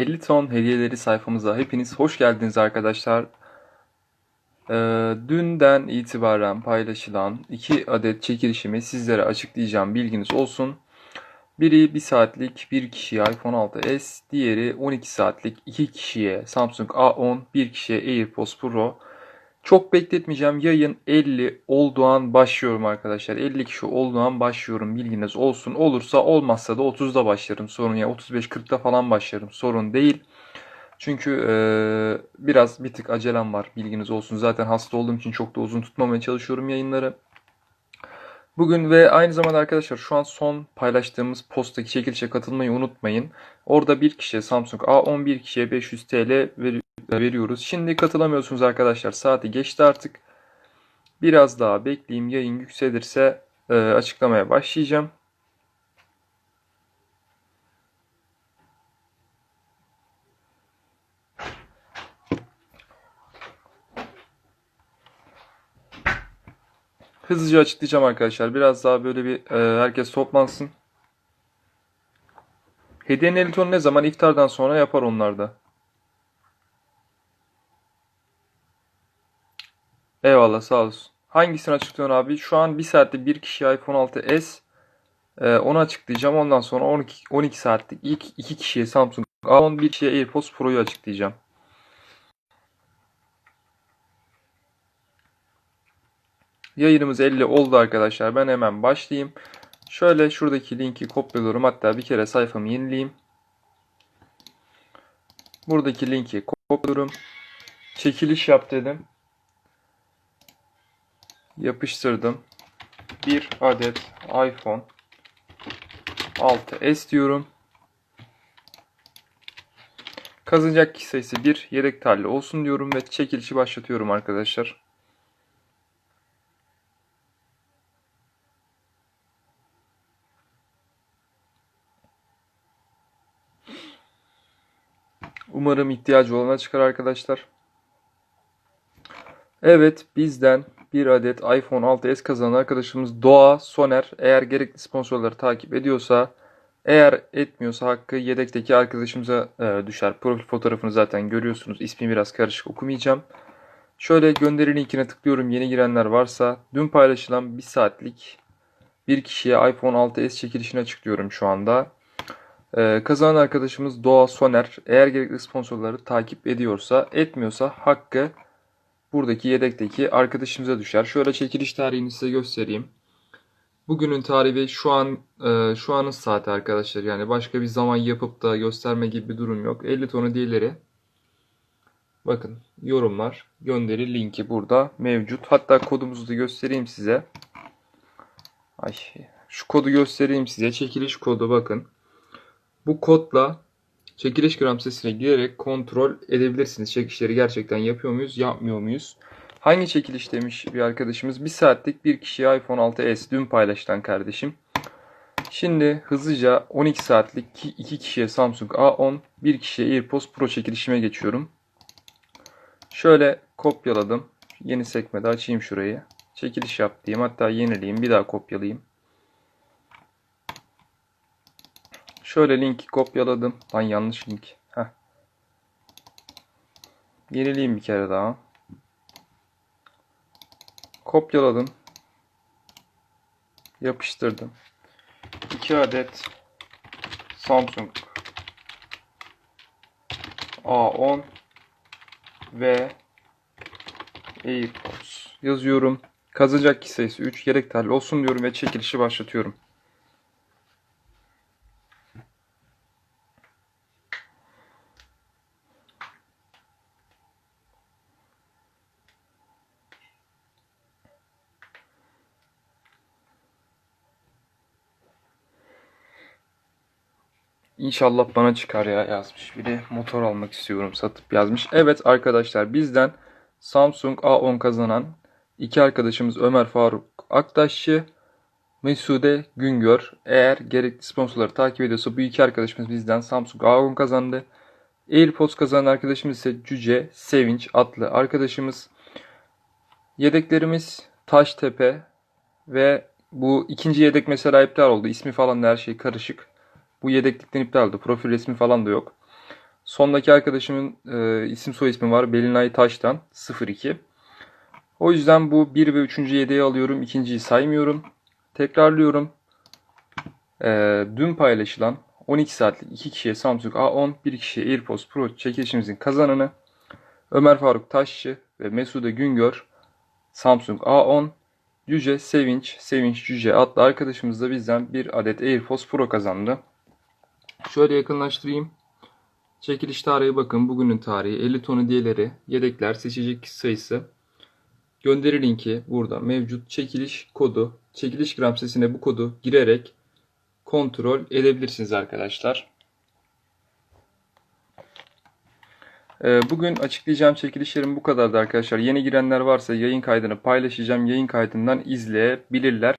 50 ton hediyeleri sayfamıza hepiniz hoş geldiniz arkadaşlar. Ee, dünden itibaren paylaşılan iki adet çekilişimi sizlere açıklayacağım bilginiz olsun. Biri 1 saatlik bir kişiye iPhone 6s, diğeri 12 saatlik iki kişiye Samsung A10, bir kişiye AirPods Pro. Çok bekletmeyeceğim. Yayın 50 olduğu an başlıyorum arkadaşlar. 50 kişi olduğu an başlıyorum. Bilginiz olsun. Olursa olmazsa da 30'da başlarım. Sorun ya 35-40'da falan başlarım. Sorun değil. Çünkü eee, biraz bir tık acelem var. Bilginiz olsun. Zaten hasta olduğum için çok da uzun tutmamaya çalışıyorum yayınları. Bugün ve aynı zamanda arkadaşlar şu an son paylaştığımız posttaki çekilişe katılmayı unutmayın. Orada bir kişiye Samsung A10 bir kişiye 500 TL ver- veriyoruz. Şimdi katılamıyorsunuz arkadaşlar. Saati geçti artık. Biraz daha bekleyeyim. Yayın yükselirse e, açıklamaya başlayacağım. Hızlıca açıklayacağım arkadaşlar. Biraz daha böyle bir e, herkes toplansın. Hediyenin elitonu ne zaman? İftardan sonra yapar onlar Eyvallah sağ olsun. Hangisini açıklıyorsun abi? Şu an 1 saatte bir kişiye iPhone 6s e, onu açıklayacağım. Ondan sonra 12, 12 saatlik ilk iki kişiye Samsung A10 bir kişiye AirPods Pro'yu açıklayacağım. Yayınımız 50 oldu arkadaşlar. Ben hemen başlayayım. Şöyle şuradaki linki kopyalıyorum. Hatta bir kere sayfamı yenileyim. Buradaki linki kopyalıyorum. Çekiliş yap dedim. Yapıştırdım. Bir adet iPhone 6s diyorum. Kazanacak kişi sayısı 1 yedek tarihli olsun diyorum ve çekilişi başlatıyorum arkadaşlar. Umarım ihtiyacı olana çıkar arkadaşlar. Evet bizden bir adet iPhone 6s kazanan arkadaşımız Doğa Soner. Eğer gerekli sponsorları takip ediyorsa eğer etmiyorsa hakkı yedekteki arkadaşımıza e, düşer. Profil fotoğrafını zaten görüyorsunuz. İsmi biraz karışık okumayacağım. Şöyle gönderi linkine tıklıyorum. Yeni girenler varsa dün paylaşılan bir saatlik bir kişiye iPhone 6s çekilişini açıklıyorum şu anda. Ee, kazanan arkadaşımız Doğa Soner. Eğer gerekli sponsorları takip ediyorsa, etmiyorsa hakkı buradaki yedekteki arkadaşımıza düşer. Şöyle çekiliş tarihini size göstereyim. Bugünün tarihi şu an e, şu anın saati arkadaşlar. Yani başka bir zaman yapıp da gösterme gibi bir durum yok. 50 tonu diğerleri. Bakın yorumlar, gönderi linki burada mevcut. Hatta kodumuzu da göstereyim size. Ay, şu kodu göstereyim size. Çekiliş kodu bakın. Bu kodla çekiliş gram sitesine girerek kontrol edebilirsiniz. Çekişleri gerçekten yapıyor muyuz, yapmıyor muyuz? Hangi çekiliş demiş bir arkadaşımız? Bir saatlik bir kişiye iPhone 6s dün paylaşılan kardeşim. Şimdi hızlıca 12 saatlik iki kişiye Samsung A10, bir kişiye AirPods Pro çekilişime geçiyorum. Şöyle kopyaladım. Yeni sekmede açayım şurayı. Çekiliş yap diyeyim. Hatta yenileyim. Bir daha kopyalayayım. Şöyle linki kopyaladım. Lan yanlış link. Heh. Yenileyim bir kere daha. Kopyaladım. Yapıştırdım. 2 adet Samsung A10 ve AirPods yazıyorum. Kazanacak kişi sayısı 3. Yedek tarih olsun diyorum ve çekilişi başlatıyorum. İnşallah bana çıkar ya yazmış. Biri motor almak istiyorum satıp yazmış. Evet arkadaşlar bizden Samsung A10 kazanan iki arkadaşımız Ömer Faruk Aktaşçı, Mesude Güngör. Eğer gerekli sponsorları takip ediyorsa bu iki arkadaşımız bizden Samsung A10 kazandı. AirPods kazanan arkadaşımız ise Cüce Sevinç adlı arkadaşımız. Yedeklerimiz Taştepe ve bu ikinci yedek mesela iptal oldu. İsmi falan her şey karışık. Bu yedeklikten iptal oldu. Profil resmi falan da yok. Sondaki arkadaşımın e, isim soy ismi var. Belinay Taş'tan 02. O yüzden bu 1 ve 3. yedeği alıyorum. ikinciyi saymıyorum. Tekrarlıyorum. E, dün paylaşılan 12 saatlik 2 kişiye Samsung A10, 1 kişiye AirPods Pro çekilişimizin kazananı Ömer Faruk Taşçı ve Mesude Güngör Samsung A10 Yüce Sevinç, Sevinç Yüce adlı arkadaşımız da bizden bir adet AirPods Pro kazandı. Şöyle yakınlaştırayım. Çekiliş tarihi bakın. Bugünün tarihi. 50 ton hediyeleri, yedekler, seçecek sayısı. Gönderi linki burada mevcut. Çekiliş kodu. Çekiliş gram sesine bu kodu girerek kontrol edebilirsiniz arkadaşlar. Ee, Bugün açıklayacağım çekilişlerim bu kadardı arkadaşlar. Yeni girenler varsa yayın kaydını paylaşacağım. Yayın kaydından izleyebilirler.